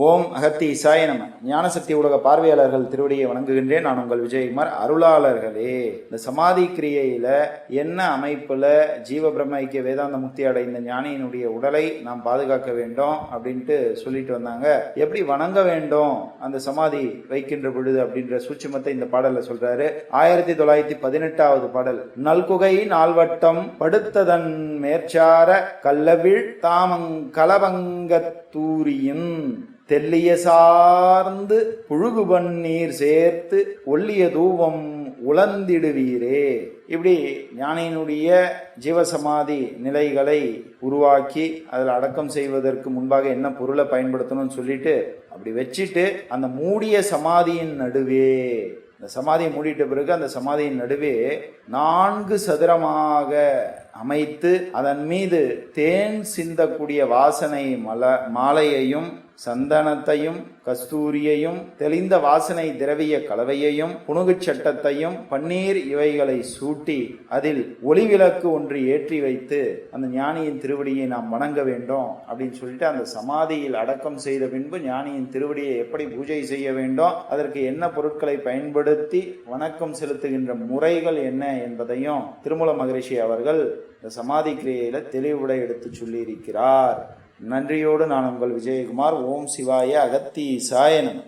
ஓம் அகத்தி இசாய நம. ஞானசக்தி உலக பார்வையாளர்கள் திருவடியை வணங்குகின்றேன். நான் உங்கள் விஜயகுமார். அருளாளர்களே இந்த சமாதி கிரியையில என்ன அமைப்புல ஜீவ பிரம்ம ஐக்கிய வேதாந்த முக்தி அடைந்த ஞானியினுடைய உடலை நாம் பாதுகாக்க வேண்டும் அப்படின்ட்டு சொல்லிட்டு வந்தாங்க. எப்படி வணங்க வேண்டும்? அந்த சமாதி வைக்கின்ற பொழுது அப்படின்ற சூட்சுமத்தை இந்த பாடல்ல சொல்றாரு. ஆயிரத்தி தொள்ளாயிரத்தி பதினெட்டாவது பாடல். நல்குகை நால்வட்டம் படுத்ததன் மேற்சார கல்லவிழ் தாமங் கலவங்கத்தூரியின் தெல்லிய சார்ந்து புழுகுபன் நீர் சேர்த்து ஒல்லிய தூவம் உழந்திடுவீரே இப்படி ஞானியினுடைய ஜீவசமாதி நிலைகளை உருவாக்கி அதில் அடக்கம் செய்வதற்கு முன்பாக என்ன பொருளை பயன்படுத்தணும்னு சொல்லிட்டு அப்படி வச்சுட்டு அந்த மூடிய சமாதியின் நடுவே இந்த சமாதியை மூடிட்ட பிறகு அந்த சமாதியின் நடுவே நான்கு சதுரமாக அமைத்து அதன் மீது தேன் சிந்தக்கூடிய வாசனை மல மாலையையும் சந்தனத்தையும் கஸ்தூரியையும் தெளிந்த வாசனை திரவிய கலவையையும் புணுகுச் சட்டத்தையும் பன்னீர் இவைகளை சூட்டி அதில் ஒளி விளக்கு ஒன்று ஏற்றி வைத்து அந்த ஞானியின் திருவடியை நாம் வணங்க வேண்டும் அப்படின்னு சொல்லிட்டு அந்த சமாதியில் அடக்கம் செய்த பின்பு ஞானியின் திருவடியை எப்படி பூஜை செய்ய வேண்டும் அதற்கு என்ன பொருட்களை பயன்படுத்தி வணக்கம் செலுத்துகின்ற முறைகள் என்ன என்பதையும் திருமூல மகரிஷி அவர்கள் இந்த சமாதி கிரியையில தெளிவுட எடுத்து சொல்லியிருக்கிறார். நன்றியோடு நான் உங்கள் விஜயகுமார். ஓம் சிவாய அகத்தீசாய நம.